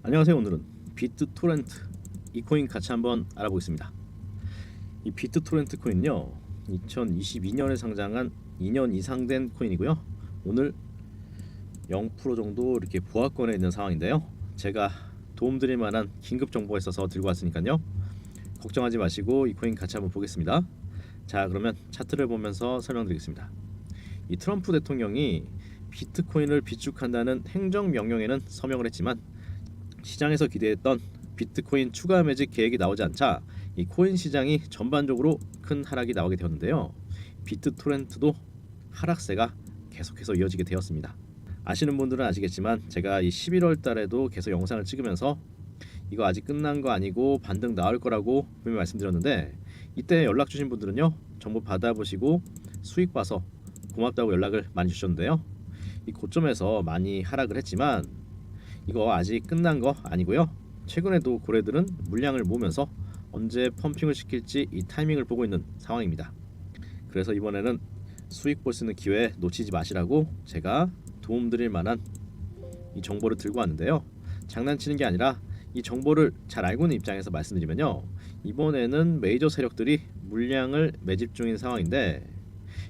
안녕하세요. 오늘은 비트토렌트 이 코인 같이 한번 알아보겠습니다. 이 비트토렌트 코인요. 2022년에 상장한 2년 이상 된 코인이고요. 오늘 0% 정도 이렇게 보합권에 있는 상황인데요. 제가 도움드릴 만한 긴급 정보가 있어서 들고 왔으니까요. 걱정하지 마시고 이 코인 같이 한번 보겠습니다. 자, 그러면 차트를 보면서 설명드리겠습니다. 이 트럼프 대통령이 비트코인을 비축한다는 행정 명령에는 서명을 했지만 시장에서 기대했던 비트코인 추가 매직 계획이 나오지 않자 이 코인 시장이 전반적으로 큰 하락이 나오게 되었는데요. 비트토렌트도 하락세가 계속해서 이어지게 되었습니다. 아시는 분들은 아시겠지만 제가 이 11월 달에도 계속 영상을 찍으면서 이거 아직 끝난 거 아니고 반등 나올 거라고 분명히 말씀드렸는데 이때 연락 주신 분들은요 정보 받아보시고 수익 봐서 고맙다고 연락을 많이 주셨는데요 이 고점에서 많이 하락을 했지만 이거 아직 끝난 거 아니고요. 최근에도 고래들은 물량을 모으면서 언제 펌핑을 시킬지 이 타이밍을 보고 있는 상황입니다. 그래서 이번에는 수익 볼 수 있는 기회 놓치지 마시라고 제가 도움드릴 만한 이 정보를 들고 왔는데요. 장난치는 게 아니라 이 정보를 잘 알고 있는 입장에서 말씀드리면요. 이번에는 메이저 세력들이 물량을 매집 중인 상황인데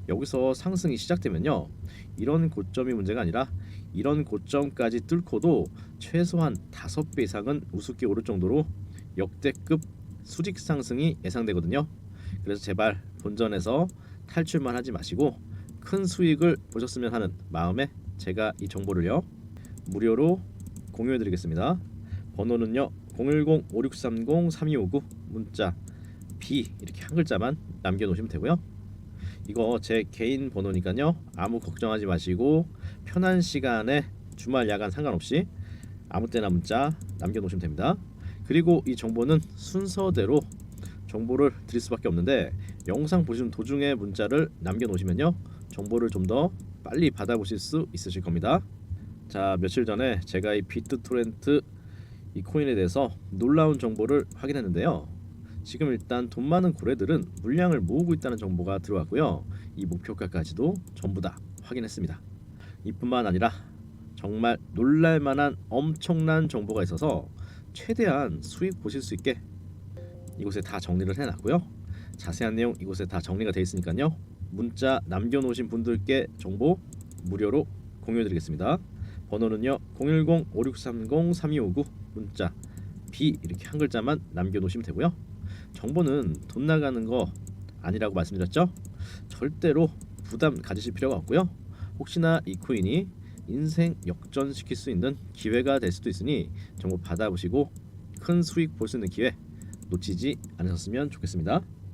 여기서 상승이 시작되면요. 이런 고점이 문제가 아니라 이런 고점까지 뚫고도 최소한 다섯 배 이상은 우습게 오를 정도로 역대급 수직 상승이 예상되거든요. 그래서 제발 본전에서 탈출만 하지 마시고 큰 수익을 보셨으면 하는 마음에 제가 이 정보를요 무료로 공유해 드리겠습니다. 번호는요 010-5630-3259 문자 B 이렇게 한 글자만 남겨 놓으시면 되고요 이거 제 개인 번호니까요. 아무 걱정하지 마시고 편한 시간에 주말 야간 상관없이 아무 때나 문자 남겨 놓으시면 됩니다. 그리고 이 정보는 순서대로 정보를 드릴 수밖에 없는데 영상 보시는 도중에 문자를 남겨 놓으시면요. 정보를 좀 더 빨리 받아보실 수 있으실 겁니다. 자 며칠 전에 제가 이 비트 토렌트 이 코인에 대해서 놀라운 정보를 확인했는데요. 지금 일단 돈 많은 고래들은 물량을 모으고 있다는 정보가 들어왔고요. 이 목표가까지도 전부 다 확인했습니다. 이뿐만 아니라 정말 놀랄만한 엄청난 정보가 있어서 최대한 수익 보실 수 있게 이곳에 다 정리를 해놨고요. 자세한 내용 이곳에 다 정리가 되어 있으니까요. 문자 남겨놓으신 분들께 정보 무료로 공유해드리겠습니다. 번호는요 010-5630-3259 문자 B 이렇게 한 글자만 남겨놓으시면 되고요 정보는 돈 나가는 거 아니라고 말씀드렸죠? 절대로 부담 가지실 필요가 없고요. 혹시나 이 코인이 인생 역전시킬 수 있는 기회가 될 수도 있으니 정보 받아보시고 큰 수익 볼 수 있는 기회 놓치지 않으셨으면 좋겠습니다